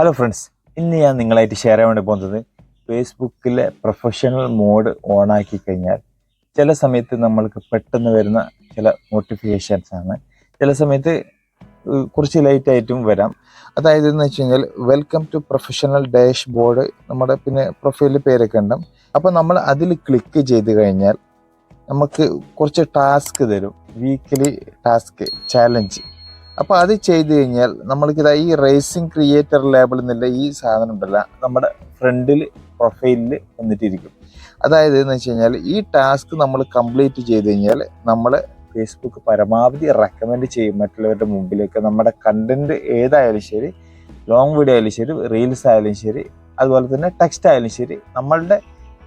Hello friends ഇന്ന് ഞാൻ നിങ്ങളായിട്ട് ഷെയർ ചെയ്യാൻ വേണ്ടി പോകുന്നത് ഫേസ്ബുക്കിലെ പ്രൊഫഷണൽ മോഡ് ഓൺ ആക്കി കഴിഞ്ഞാൽ ചില സമയത്ത് നമ്മൾക്ക് പെട്ടെന്ന് വരുന്ന ചില നോട്ടിഫിക്കേഷൻസ് ആണ്. ചില സമയത്ത് കുറച്ച് ലേറ്റ് ആയിട്ടും വരാം. അതായത് എന്ന് വെച്ച് കഴിഞ്ഞാൽ welcome to professional dashboard നമ്മുടെ പിന്നെ പ്രൊഫൈലിൽ പേരൊക്കെ ഉണ്ടാവും. അപ്പോൾ നമ്മൾ അതിൽ ക്ലിക്ക് ചെയ്ത് കഴിഞ്ഞാൽ നമുക്ക് കുറച്ച് ടാസ്ക് തരും. വീക്കിലി ടാസ്ക് ചാലഞ്ച് അപ്പോൾ അത് ചെയ്ത് കഴിഞ്ഞാൽ നമ്മൾക്കിതാ ഈ റേസിംഗ് ക്രിയേറ്റർ ലേബിൾ എന്നുള്ള ഈ സാധനം ഉണ്ടല്ല നമ്മുടെ ഫ്രണ്ടിൽ പ്രൊഫൈലിൽ വന്നിട്ടിരിക്കും. അതായത് എന്ന് വെച്ച് കഴിഞ്ഞാൽ ഈ ടാസ്ക് നമ്മൾ കംപ്ലീറ്റ് ചെയ്ത് കഴിഞ്ഞാൽ നമ്മൾ ഫേസ്ബുക്ക് പരമാവധി റെക്കമെൻഡ് ചെയ്യും മറ്റുള്ളവരുടെ മുമ്പിലേക്ക്. നമ്മുടെ കണ്ടന്റ് ഏതായാലും ശരി ലോങ് വീഡിയോ ആയാലും ശരി റീൽസ് ആയാലും ശരി അതുപോലെ തന്നെ ടെക്സ്റ്റ് ആയാലും ശരി നമ്മളുടെ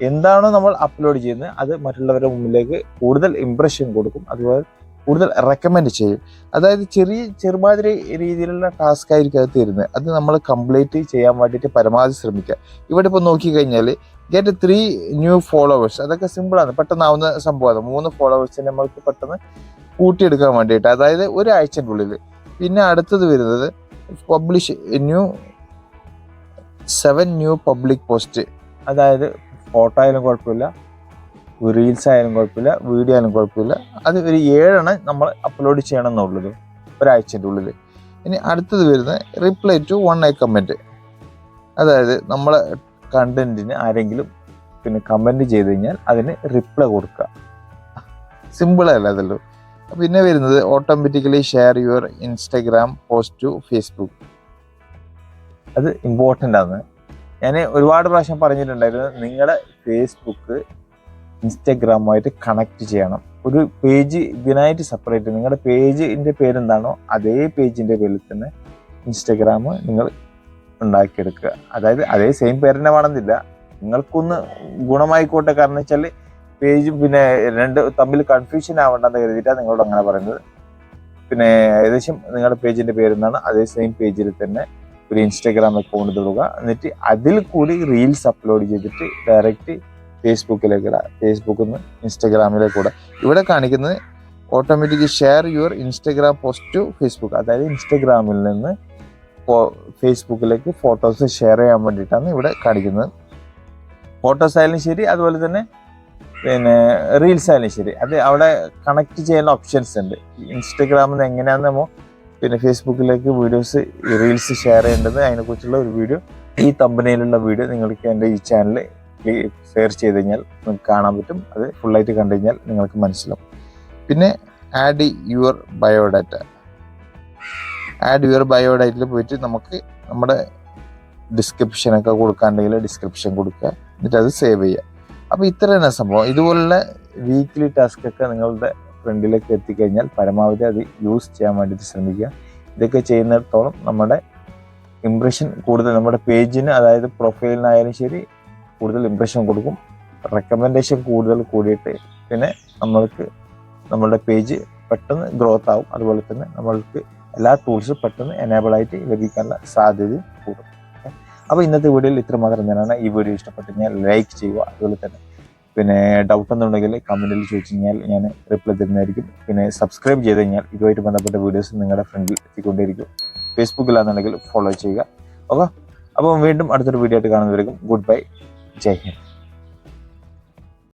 എന്താണോ നമ്മൾ അപ്ലോഡ് ചെയ്യുന്നത് അത് മറ്റുള്ളവരുടെ മുമ്പിലേക്ക് കൂടുതൽ ഇമ്പ്രഷൻ കൊടുക്കും. അതുപോലെ കൂടുതൽ റെക്കമെൻഡ് ചെയ്യും. അതായത് ചെറിയ ചെറുമാതിരി രീതിയിലുള്ള ടാസ്ക് ആയിരിക്കും അത് തരുന്നത്. അത് നമ്മൾ കംപ്ലീറ്റ് ചെയ്യാൻ വേണ്ടിയിട്ട് പരമാവധി ശ്രമിക്കുക. ഇവിടെ ഇപ്പോൾ നോക്കിക്കഴിഞ്ഞാൽ ഗെറ്റ് ത്രീ ന്യൂ ഫോളോവേഴ്സ് അതൊക്കെ സിമ്പിളാണ് പെട്ടെന്നാവുന്ന സംഭവമാണ്. മൂന്ന് ഫോളോവേഴ്സിനെ നമ്മൾക്ക് പെട്ടെന്ന് കൂട്ടിയെടുക്കാൻ വേണ്ടിയിട്ട്. അതായത് ഒരാഴ്ചന്റെ ഉള്ളിൽ. പിന്നെ അടുത്തത് വരുന്നത് publish new seven new public post അതായത് ഫോട്ടോ ആയാലും കുഴപ്പമില്ല. റീൽസ് ആയാലും കുഴപ്പമില്ല വീഡിയോ ആയാലും കുഴപ്പമില്ല. അത് ഒരു ഏഴെണ്ണം നമ്മൾ അപ്ലോഡ് ചെയ്യണം എന്നുള്ളത് ഒരാഴ്ചന്റെ ഉള്ളിൽ. ഇനി അടുത്തത് വരുന്നത് reply to one I comment അതായത് നമ്മൾ കണ്ടന്റിന് ആരെങ്കിലും പിന്നെ കമന്റ് ചെയ്ത് കഴിഞ്ഞാൽ അതിന് റിപ്ലൈ കൊടുക്കുക. സിമ്പിളല്ല അതല്ലോ. പിന്നെ വരുന്നത് automatically share your Instagram post to Facebook അത് ഇമ്പോർട്ടന്റ് ആണ്. ഞാൻ ഒരുപാട് പ്രാവശ്യം പറഞ്ഞിട്ടുണ്ടായിരുന്നു നിങ്ങളുടെ ഫേസ്ബുക്ക് ഇൻസ്റ്റഗ്രാമുമായിട്ട് കണക്ട് ചെയ്യണം. ഒരു പേജ് ഇതിനായിട്ട് സെപ്പറേറ്റ് നിങ്ങളുടെ പേജിന്റെ പേരെന്താണോ അതേ പേജിന്റെ പേരിൽ തന്നെ ഇൻസ്റ്റഗ്രാം നിങ്ങൾ ഉണ്ടാക്കിയെടുക്കുക. അതായത് അതേ സെയിം പേര് തന്നെ വേണമെന്നില്ല. നിങ്ങൾക്കൊന്ന് ഗുണമായിക്കോട്ടെ. കാരണം വെച്ചാൽ പേജ് പിന്നെ രണ്ട് തമ്മിൽ കൺഫ്യൂഷൻ ആവണ്ടെന്ന് കരുതിയിട്ടാണ് നിങ്ങളോട് അങ്ങനെ പറയുന്നത്. പിന്നെ ഏകദേശം നിങ്ങളുടെ പേജിന്റെ പേരെന്താണ് അതേ സെയിം പേജിൽ തന്നെ ഒരു ഇൻസ്റ്റഗ്രാം അക്കൗണ്ട് തുടങ്ങുക എന്നിട്ട് അതിൽ കൂടി റീൽസ് അപ്ലോഡ് ചെയ്തിട്ട് ഡയറക്റ്റ് ഫേസ്ബുക്കിലേക്ക് ഇടുക ഫേസ്ബുക്കിൽ നിന്ന് ഇൻസ്റ്റഗ്രാമിലേക്ക് ഇവിടെ കാണിക്കുന്നത് automatic share your Instagram post to Facebook അതായത് ഇൻസ്റ്റഗ്രാമിൽ നിന്ന് ഫേസ്ബുക്കിലേക്ക് ഫോട്ടോസ് ഷെയർ ചെയ്യാൻ വേണ്ടിയിട്ടാണ് ഇവിടെ കാണിക്കുന്നത്. ഫോട്ടോസ് ആയാലും ശരി അതുപോലെ തന്നെ പിന്നെ റീൽസ് ആയാലും ശരി. അത് അവിടെ കണക്ട് ചെയ്യുന്ന ഓപ്ഷൻസ് ഉണ്ട്. ഇൻസ്റ്റഗ്രാമിൽ നിന്ന് എങ്ങനെയാണെന്ന് നമ്മൾ പിന്നെ ഫേസ്ബുക്കിലേക്ക് വീഡിയോസ് റീൽസ് ഷെയർ ചെയ്യേണ്ടത് അതിനെക്കുറിച്ചുള്ള ഒരു വീഡിയോ ഈ തമ്പനയിലുള്ള വീഡിയോ നിങ്ങൾക്ക് എന്റെ ഈ ചാനൽ സെർച്ച് ചെയ്ത് കഴിഞ്ഞാൽ നിങ്ങൾക്ക് കാണാൻ പറ്റും. അത് ഫുള്ളായിട്ട് കണ്ടു കഴിഞ്ഞാൽ നിങ്ങൾക്ക് മനസ്സിലാവും. പിന്നെ add your biodata add your ബയോഡാറ്റയിൽ പോയിട്ട് നമുക്ക് നമ്മുടെ ഡിസ്ക്രിപ്ഷനൊക്കെ കൊടുക്കാണ്ടെങ്കിൽ ഡിസ്ക്രിപ്ഷൻ കൊടുക്കുക. എന്നിട്ട് അത് സേവ് ചെയ്യുക. അപ്പോൾ ഇത്ര തന്നെ സംഭവം. ഇതുപോലുള്ള വീക്ക്ലി ടാസ്ക് ഒക്കെ നിങ്ങളുടെ ഫ്രണ്ടിലേക്ക് എത്തിക്കഴിഞ്ഞാൽ പരമാവധി അത് യൂസ് ചെയ്യാൻ വേണ്ടിയിട്ട് ശ്രമിക്കുക. ഇതൊക്കെ ചെയ്യുന്നിടത്തോളം നമ്മുടെ ഇംപ്രഷൻ കൂടുതൽ നമ്മുടെ പേജിന് അതായത് പ്രൊഫൈലിനായാലും ശരി കൂടുതൽ ഇമ്പ്രഷൻ കൊടുക്കും. റെക്കമെൻഡേഷൻ കൂടുതൽ കൂടിയിട്ട് പിന്നെ നമ്മൾക്ക് നമ്മളുടെ പേജ് പെട്ടെന്ന് ഗ്രോത്ത് ആവും. അതുപോലെ തന്നെ നമ്മൾക്ക് എല്ലാ ടൂൾസും പെട്ടെന്ന് എനേബിൾ ആയിട്ട് ലഭിക്കാനുള്ള സാധ്യത കൂടും. അപ്പോൾ ഇന്നത്തെ വീഡിയോയിൽ ഇത്ര മാത്രം തന്നെയാണ്. ഈ വീഡിയോ ഇഷ്ടപ്പെട്ടു കഴിഞ്ഞാൽ ലൈക്ക് ചെയ്യുക. അതുപോലെ തന്നെ പിന്നെ ഡൗട്ട് എന്നുണ്ടെങ്കിൽ കമന്റിൽ ചോദിച്ചു കഴിഞ്ഞാൽ ഞാൻ റിപ്ലൈ തരുന്നതായിരിക്കും. പിന്നെ സബ്സ്ക്രൈബ് ചെയ്ത് കഴിഞ്ഞാൽ ഇതുമായിട്ട് ബന്ധപ്പെട്ട വീഡിയോസ് നിങ്ങളുടെ ഫ്രണ്ടിൽ എത്തിക്കൊണ്ടിരിക്കും ഫേസ്ബുക്കിലാണെന്നുണ്ടെങ്കിൽ ഫോളോ ചെയ്യുക. ഓക്കെ അപ്പം വീണ്ടും അടുത്തൊരു വീഡിയോ ആയിട്ട് കാണുന്നവരിക്കും ഗുഡ് ബൈ 这一